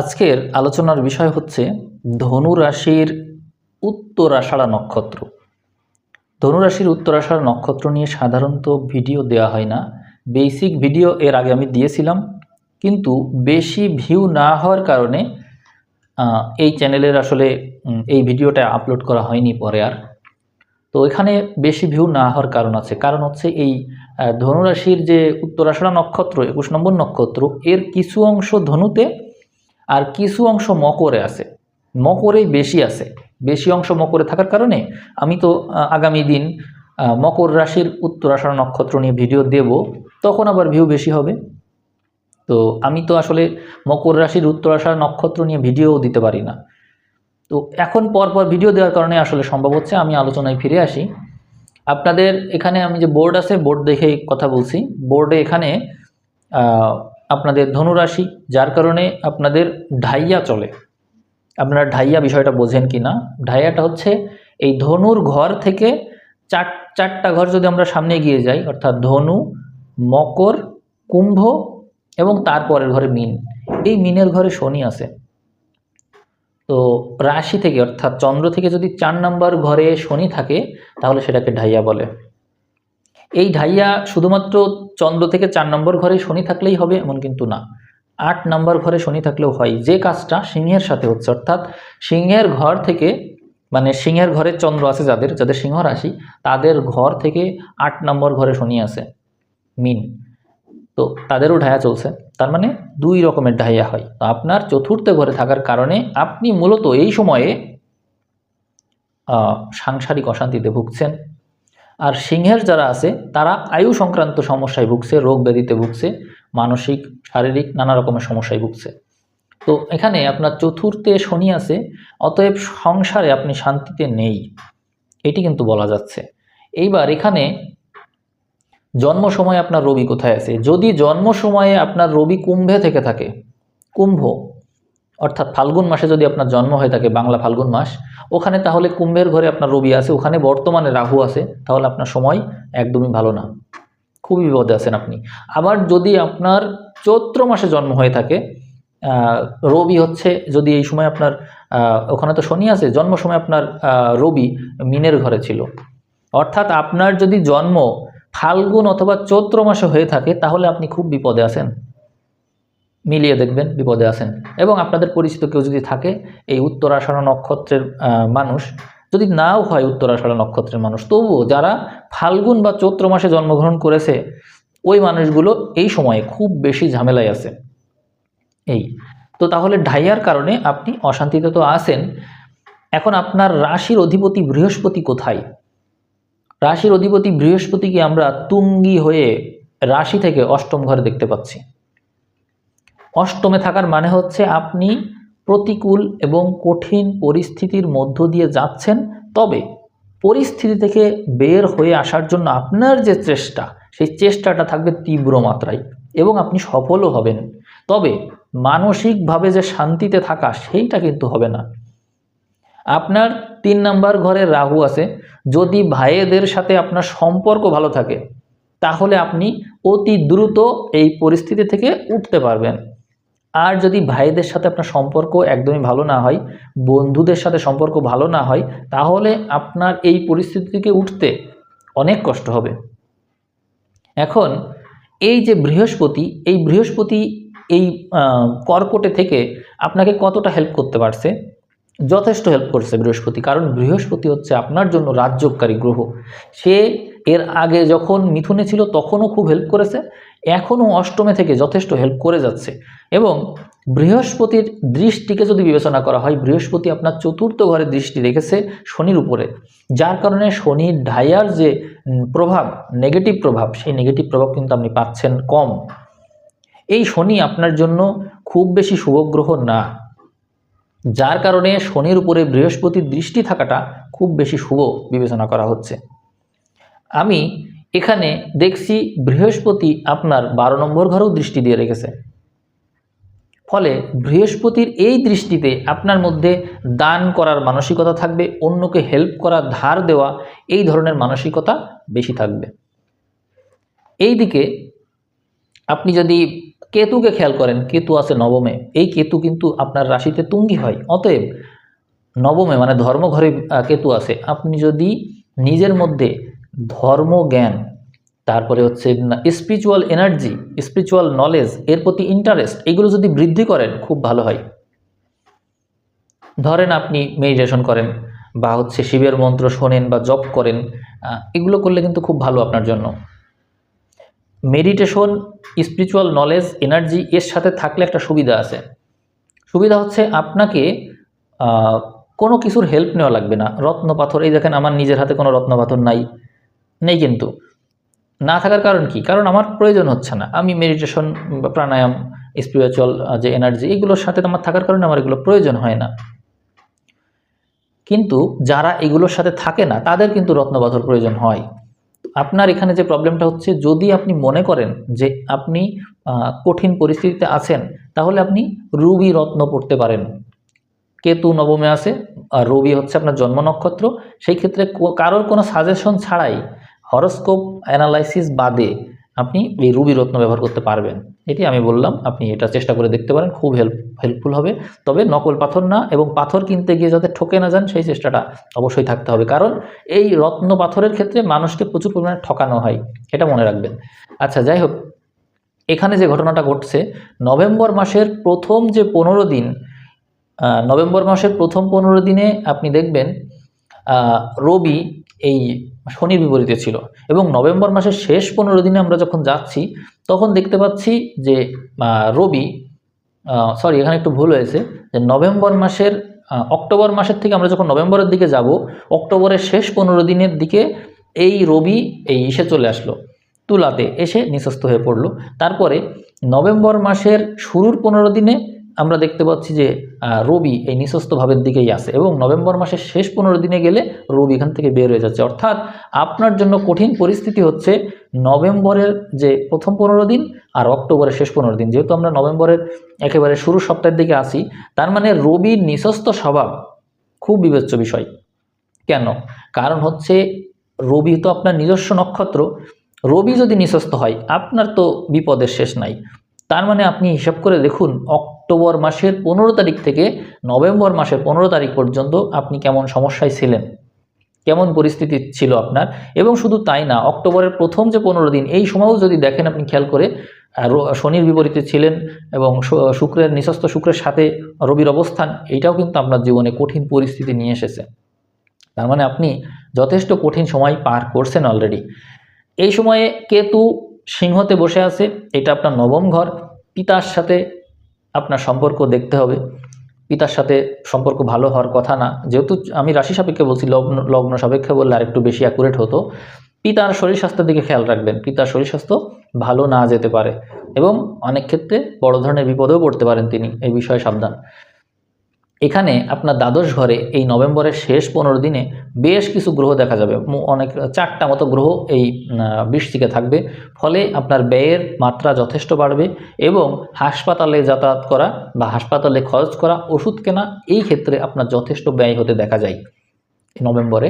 আজকের আলোচনার বিষয় হচ্ছে ধনু রাশির উত্তরাষাঢ়া নক্ষত্র। ধনুরাশির উত্তরাষাঢ়া নক্ষত্র নিয়ে সাধারণত ভিডিও দেওয়া হয় না। বেসিক ভিডিও এর আগে আমি দিয়েছিলাম, কিন্তু বেশি ভিউ না হওয়ার কারণে এই চ্যানেলের আসলে এই ভিডিওটা আপলোড করা হয়নি পরে আর। তো এখানে বেশি ভিউ না হওয়ার কারণ আছে। কারণ হচ্ছে এই ধনুরাশির যে উত্তরাষাঢ়া নক্ষত্র, একুশ নম্বর নক্ষত্র, এর কিছু অংশ ধনুতে আর কিছু অংশ মকরে আছে। মকরেই বেশি আছে। বেশি অংশ মকরে থাকার কারণে আমি তো আগামী দিন মকর রাশির উত্তরাষাঢ়া নক্ষত্র নিয়ে ভিডিও দেব, তখন আবার ভিউ বেশি হবে। তো আমি তো আসলে মকর রাশির উত্তরাষাঢ়া নক্ষত্র নিয়ে ভিডিও দিতে পারি না। তো এখন পরপর ভিডিও দেওয়ার কারণে আসলে সম্ভব হচ্ছে আমি আলোচনায় ফিরে আসি। আপনাদের এখানে আমি যে বোর্ড আছে বোর্ড দেখে কথা বলছি। বোর্ডে এখানে আপনাদের ধনুরাশি, যার কারণে আপনাদের ঢাইয়া চলে। আপনারা ঢাইয়া বিষয়টা বোঝেন কি না ঢাইয়াটা হচ্ছে এই ধনুর ঘর থেকে চার, চারটা ঘর যদি আমরা সামনে গিয়ে যাই, অর্থাৎ ধনু, মকর, কুম্ভ এবং তারপরের ঘরে মিন। এই মিনের ঘরে শনি আছে। তো রাশি থেকে, অর্থাৎ চন্দ্র থেকে যদি চার নম্বর ঘরে শনি থাকে, তাহলে সেটাকে ঢাইয়া বলে। এই ঢাইয়া শুধুমাত্র চন্দ্র থেকে চার নম্বর ঘরে শনি থাকলেই হবে, এমন কিন্তু না। আট নম্বর ঘরে শনি থাকলেও হয়। যে কাজটা সিংহের সাথে হচ্ছে, অর্থাৎ সিংহের ঘর থেকে মানে সিংহের ঘরে চন্দ্র আছে যাদের যাদের সিংহ রাশি, তাদের ঘর থেকে আট নম্বর ঘরে শনি আছে, মিন। তো তাদেরও ঢায়া চলছে। তার মানে দুই রকমের ঢাইয়া হয়। তো আপনার চতুর্থ ঘরে থাকার কারণে আপনি মূলত এই সময়ে সাংসারিক অশান্তিতে ভুগছেন। আর সিংহের যারা আছে, তারা আয়ু সংক্রান্ত সমস্যায় ভুগছে, রোগ ব্যাধিতে ভুগছে, মানসিক, শারীরিক নানা রকমের সমস্যায় ভুগছে। তো এখানে আপনার চতুর্থে শনি আছে, অতএব সংসারে আপনি শান্তিতে নেই। এটি কিন্তু বলা যাচ্ছে। এইবার এখানে জন্ম সময় আপনার রবি কোথায় আছে? যদি জন্ম সময়ে আপনার রবি কুম্ভে থেকে থাকে, কুম্ভ অর্থাৎ ফাল্গুন মাসে যদি আপনার জন্ম হয়ে থাকে, বাংলা ফাল্গুন মাস, ওখানে তাহলে কুম্ভের ঘরে আপনার রবি আছে, ওখানে বর্তমানে রাহু আছে, তাহলে আপনার সময় একদমই ভালো না। খুবই বিপদে আছেন আপনি। আবার যদি আপনার চৈত্র মাসে জন্ম হয়ে থাকে রবি হচ্ছে যদি এই সময় আপনার ওখানে তো শনি আছে, জন্ম সময় আপনার রবি মিনের ঘরে ছিল। অর্থাৎ আপনার যদি জন্ম ফাল্গুন অথবা চৈত্র মাসে হয়ে থাকে, তাহলে আপনি খুব বিপদে আছেন। মিলিয়ে দেখবেন, বিপদে আছেন। এবং আপনাদের পরিচিত কেউ যদি থাকে, এই উত্তরাষাঢ় নক্ষত্রের মানুষ, যদি নাও হয় উত্তরাষাঢ় নক্ষত্রের মানুষ, তবুও যারা ফাল্গুন বা চৈত্র মাসে জন্মগ্রহণ করেছে, ওই মানুষগুলো এই সময়ে খুব বেশি ঝামেলায় আছে। এই। তো তাহলে ঢাইয়ার কারণে আপনি অশান্তিতে তো আছেন। এখন আপনার রাশির অধিপতি বৃহস্পতি কোথায়? রাশির অধিপতি বৃহস্পতিকে আমরা তুঙ্গি হয়ে রাশি থেকে অষ্টম ঘরে দেখতে পাচ্ছি। অষ্টমে থাকার মানে হচ্ছে আপনি প্রতিকূল এবং কঠিন পরিস্থিতির মধ্য দিয়ে যাচ্ছেন। তবে পরিস্থিতি থেকে বের হয়ে আসার জন্য আপনার যে চেষ্টা, সেই চেষ্টাটা থাকবে তীব্র মাত্রায় এবং আপনি সফলও হবেন। তবে মানসিকভাবে যে শান্তিতে থাকা, সেইটা কিন্তু হবে না। আপনার তিন নাম্বার ঘরে রাহু আছে। যদি ভাইয়েদের সাথে আপনার সম্পর্ক ভালো থাকে, তাহলে আপনি অতি দ্রুত এই পরিস্থিতি থেকে উঠতে পারবেন। আর যদি ভাইদের সাথে আপনার সম্পর্ক একদমই ভালো না হয়, বন্ধুদের সাথে সম্পর্ক ভালো না হয়, তাহলে আপনার এই পরিস্থিতি থেকে উঠতে অনেক কষ্ট হবে। এখন এই যে বৃহস্পতি, এই বৃহস্পতি এই কর্কটে থেকে আপনাকে কতটা হেল্প করতে পারছে? যথেষ্ট হেল্প করছে বৃহস্পতি, কারণ বৃহস্পতি হচ্ছে আপনার জন্য রাজ্যকারী গ্রহ। সে এর আগে যখন মিথুনে ছিল তখনও খুব হেল্প করেছে এখনও অষ্টমে থেকে যথেষ্ট হেল্প করে যাচ্ছে এবং বৃহস্পতির দৃষ্টিকে যদি বিবেচনা করা হয়, বৃহস্পতি আপনার চতুর্থ ঘরে দৃষ্টি রেখেছে শনির উপরে। যার কারণে শনির ঢাইয়ার যে প্রভাব নেগেটিভ প্রভাব, সেই নেগেটিভ প্রভাব কিন্তু আপনি পাচ্ছেন কম। এই শনি আপনার জন্য খুব বেশি শুভগ্রহ না। যার কারণে শনির উপরে বৃহস্পতির দৃষ্টি থাকাটা খুব বেশি শুভ বিবেচনা করা হচ্ছে। আমি এখানে দেখছি বৃহস্পতি আপনার বারো নম্বর ঘরেও দৃষ্টি দিয়ে রেখেছে। ফলে বৃহস্পতির এই দৃষ্টিতে আপনার মধ্যে দান করার মানসিকতা থাকবে, অন্যকে হেল্প করা ধার দেওয়া, এই ধরনের মানসিকতা বেশি থাকবে। এই দিকে আপনি যদি কেতুকে খেয়াল করেন, কেতু আছে নবমে, এই কেতু কিন্তু আপনার রাশিতে তুঙ্গি হয়, অতএব নবমে মানে ধর্মঘরে কেতু আছে, আপনি যদি নিজের মধ্যে ধর্ম জ্ঞান তারপরে হচ্ছে স্পিরিচুয়াল এনার্জি স্পিরিচুয়াল নলেজ এর প্রতি ইন্টারেস্ট এগুলো যদি বৃদ্ধি করেন, খুব ভালো হয়। ধরেন আপনি মেডিটেশন করেন বা হচ্ছে শিবের মন্ত্র শোনেন বা জপ করেন এগুলো করলে কিন্তু খুব ভালো আপনার জন্য। মেডিটেশন স্পিরিচুয়াল নলেজ এনার্জি এর সাথে থাকলে একটা সুবিধা আছে। সুবিধা হচ্ছে আপনাকে কোনো কিছুর হেল্প নেওয়া লাগবে না। রত্ন পাথর এই দেখেন আমার নিজের হাতে কোনো রত্ন পাথর নাই। নেই কিন্তু। না থাকার কারণ কি? কারণ আমার প্রয়োজন হচ্ছে না। আমি মেডিটেশন বা প্রাণায়াম স্পিরিচুয়াল যে এনার্জি এগুলোর সাথে আমার থাকার কারণে আমার এগুলো প্রয়োজন হয় না। কিন্তু যারা এগুলোর সাথে থাকে না, তাদের কিন্তু রত্নপাথর প্রয়োজন হয়। আপনার এখানে যে প্রবলেমটা হচ্ছে, যদি আপনি মনে করেন যে আপনি কঠিন পরিস্থিতিতে আছেন, তাহলে আপনি রুবি রত্ন পড়তে পারেন। কেতু নবমে আছে, আর রবি হচ্ছে আপনার জন্ম নক্ষত্র। সেই ক্ষেত্রে কারোর কোনো সাজেশন ছাড়াই হরস্কোপ অ্যানালাইসিস বাদে আপনি এই রুবি রত্ন ব্যবহার করতে পারবেন। এটি আমি বললাম, আপনি এটা চেষ্টা করে দেখতে পারেন, খুব হেল্প হেল্পফুল হবে। তবে নকল পাথর না এবং পাথর কিনতে গিয়ে যাতে ঠকে না যান, সেই চেষ্টাটা অবশ্যই থাকতে হবে। কারণ এই রত্ন পাথরের ক্ষেত্রে মানুষকে প্রচুর পরিমাণে ঠকানো হয়, এটা মনে রাখবেন। আচ্ছা যাই হোক, এখানে যে ঘটনাটা ঘটছে, নভেম্বর মাসের প্রথম যে পনেরো দিন নভেম্বর মাসের প্রথম পনেরো দিনে আপনি দেখবেন রবি এই শনির বিপরীতে ছিল। এবং নভেম্বর মাসের শেষ পনেরো দিনে আমরা যখন যাচ্ছি, তখন দেখতে পাচ্ছি যে রবি সরি এখানে একটু ভুল হয়েছে, যে নভেম্বর মাসের অক্টোবর মাসের থেকে আমরা যখন নভেম্বরের দিকে যাব, অক্টোবরের শেষ পনেরো দিনের দিকে এই রবি, এই ইসে চলে আসলো, তুলাতে এসে নিঃস্বস্ত হয়ে পড়ল। তারপরে নভেম্বর মাসের শুরুর পনেরো দিনে আমরা দেখতে পাচ্ছি যে রবি এই নিঃস্বস্ত ভাবের দিকেই আছে এবং নভেম্বর মাসের শেষ পনেরো দিনে গেলে রবি এখান থেকে বের হয়ে যাচ্ছে। অর্থাৎ আপনার জন্য কঠিন পরিস্থিতি হচ্ছে নভেম্বরের যে প্রথম পনেরো দিন আর অক্টোবরের শেষ পনেরো দিন। যেহেতু আমরা নভেম্বরের একেবারে শুরু সপ্তাহের দিকে আসি তার মানে রবির নিঃস্বস্ত স্বভাব খুব বিবেচ্য বিষয়। কেন? কারণ হচ্ছে রবি তো আপনার নিজস্ব নক্ষত্র। রবি যদি নিঃস্বস্ত হয়, আপনার তো বিপদের শেষ নাই। তার মানে আপনি হিসাব করে দেখুন অক্টোবর মাসের পনেরো তারিখ থেকে নভেম্বর মাসের পনেরো তারিখ পর্যন্ত আপনি কেমন সমস্যায় ছিলেন? কেমন পরিস্থিতি ছিল আপনার? এবং শুধু তাই না, অক্টোবরের প্রথম যে পনেরো দিন, এই সময়ও যদি দেখেন আপনি খেয়াল করে শনির বিপরীতে ছিলেন এবং শুক্রের নিঃস্বস্ত শুক্রের সাথে রবির অবস্থান এইটাও কিন্তু আপনার জীবনে কঠিন পরিস্থিতি নিয়ে এসেছে। তার মানে আপনি যথেষ্ট কঠিন সময় পার করছেন অলরেডি এই সময়ে কেতু সিংহতে বসে আছে, এটা আপনার নবম ঘর, পিতার সাথে আপনার সম্পর্ক দেখতে হবে। পিতার সাথে সম্পর্ক ভালো হওয়ার কথা না। যেহেতু আমি রাশি সাপেক্ষে বলছি, লগ্ন লগ্ন সাপেক্ষে বললে আরেকটু বেশি অ্যাকুরেট হতো। পিতার শরীর স্বাস্থ্যের দিকে খেয়াল রাখবেন। পিতার শরীর স্বাস্থ্য ভালো না যেতে পারে। এবং অনেক ক্ষেত্রে বড় ধরনের বিপদেও পড়তে পারেন তিনি। এই বিষয়ে সাবধান। এখানে আপনার দ্বাদশ ঘরে এই নভেম্বরের শেষ পনেরো দিনে বেশ কিছু গ্রহ দেখা যাবে। অনেক, চারটা মতো গ্রহ এই বৃষ্টিকে থাকবে। ফলে আপনার ব্যয়ের মাত্রা যথেষ্ট বাড়বে এবং হাসপাতালে যাতায়াত করা বা হাসপাতালে খরচ করা, ওষুধ কেনা, এই ক্ষেত্রে আপনার যথেষ্ট ব্যয় হতে দেখা যায় নভেম্বরে।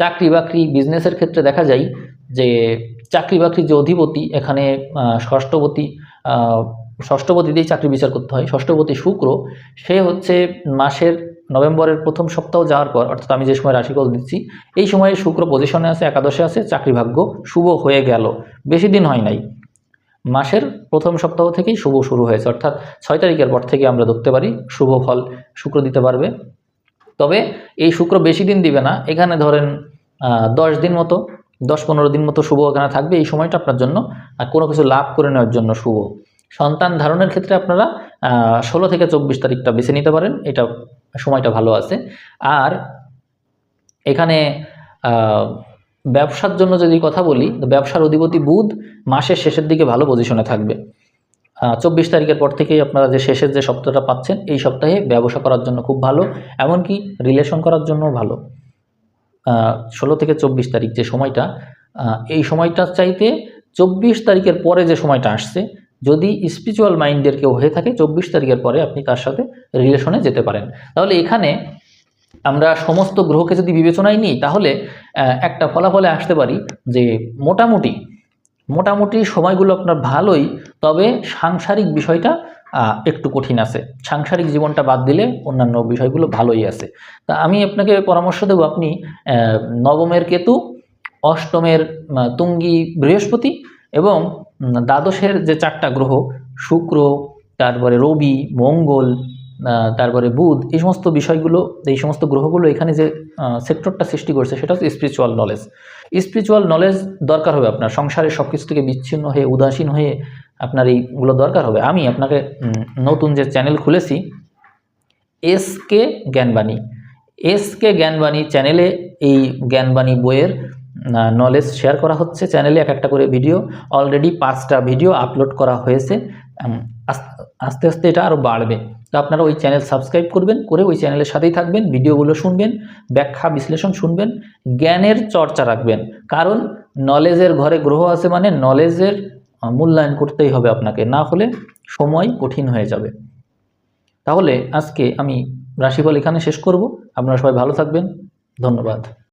চাকরি বাকরি বিজনেসের ক্ষেত্রে দেখা যায় যে চাকরি বাকরির যে অধিপতি, এখানে ষষ্ঠপতি আহ, ষষ্ঠপতি দিয়েই চাকরি বিচার করতে হয়। ষষ্ঠপতি শুক্র সে হচ্ছে মাসের নভেম্বরের প্রথম সপ্তাহ যাওয়ার পর অর্থাৎ আমি যে সময় রাশিফল দিচ্ছি এই সময়ে শুক্র পজিশনে আছে একাদশে আছে চাকরি ভাগ্য শুভ হয়ে গেল। বেশি দিন হয় নাই। মাসের প্রথম সপ্তাহ থেকেই শুভ শুরু হয়েছে অর্থাৎ ছয় তারিখের পর থেকে আমরা ধরতে পারি শুভ ফল শুক্র দিতে পারবে। তবে এই শুক্র বেশি দিন দিবে না এখানে ধরেন দশ দিন মতো দশ পনেরো দিন মতো শুভ এখানে থাকবে এই সময়টা আপনার জন্য আহ, কোনো কিছু লাভ করে নেওয়ার জন্য শুভ। সন্তান ধারণের ক্ষেত্রে আপনারা ষোলো থেকে চব্বিশ তারিখটা বেছে নিতে পারেন। এটা সময়টা ভালো আছে। আর এখানে ব্যবসার জন্য যদি কথা বলি ব্যবসার অধিপতি বুধ মাসের শেষের দিকে ভালো পজিশনে থাকবে। চব্বিশ তারিখের পর থেকেই আপনারা যে শেষের যে সপ্তাহটা পাচ্ছেন, এই সপ্তাহে ব্যবসা করার জন্য খুব ভালো, এমনকি রিলেশন করার জন্য ভালো। ষোলো থেকে চব্বিশ তারিখ যে সময়টা এই সময়টার চাইতে চব্বিশ তারিখের পরে যে সময়টা আসছে যদি স্পিরিচুয়াল মাইন্ডের কেউ হয়ে থাকে, চব্বিশ তারিখের পরে আপনি তার সাথে রিলেশনে যেতে পারেন। তাহলে এখানে আমরা সমস্ত গ্রহকে যদি বিবেচনায় নিই, তাহলে একটা ফলাফলে আসতে পারি যে মোটামুটি মোটামুটি সময়গুলো আপনার ভালোই, তবে সাংসারিক বিষয়টা একটু কঠিন আছে। সাংসারিক জীবনটা বাদ দিলে অন্যান্য বিষয়গুলো ভালোই আছে। তা আমি আপনাকে পরামর্শ দেবো আপনি নবমের কেতু, অষ্টমের তুঙ্গী বৃহস্পতি এবং দ্বাদশের যে চারটা গ্রহ, শুক্র, তারপরে রবি, মঙ্গল তারপরে বুধ, এই সমস্ত বিষয়গুলো, এই সমস্ত গ্রহগুলো এখানে যে সেক্টরটা সৃষ্টি করছে, সেটা হচ্ছে স্পিরিচুয়াল নলেজ স্পিরিচুয়াল নলেজ দরকার হবে আপনার সংসারের সব কিছু থেকে বিচ্ছিন্ন হয়ে, উদাসীন হয়ে আপনার এইগুলো দরকার হবে। আমি আপনাকে নতুন যে চ্যানেল খুলেছি এস কে জ্ঞানবাণী এস কে জ্ঞানবাণী চ্যানেলে এই জ্ঞানবাণী বইয়ের নলেজ শেয়ার করা হচ্ছে চ্যানেলে এক একটা করে ভিডিও অলরেডি পাঁচটা ভিডিও আপলোড করা হয়েছে। আস্তে আস্তে এটা আরও বাড়বে। তো আপনারা ওই চ্যানেল সাবস্ক্রাইব করবেন, করে ওই চ্যানেলের সাথেই থাকবেন ভিডিওগুলো শুনবেন, ব্যাখ্যা, বিশ্লেষণ শুনবেন, জ্ঞানের চর্চা রাখবেন। কারণ নলেজের ঘরে গ্রহ আছে মানে নলেজের মূল্যায়ন করতেই হবে আপনাকে, না হলে সময় কঠিন হয়ে যাবে। তাহলে আজকে আমি রাশিফল এখানে শেষ করব। আপনারা সবাই ভালো থাকবেন। ধন্যবাদ।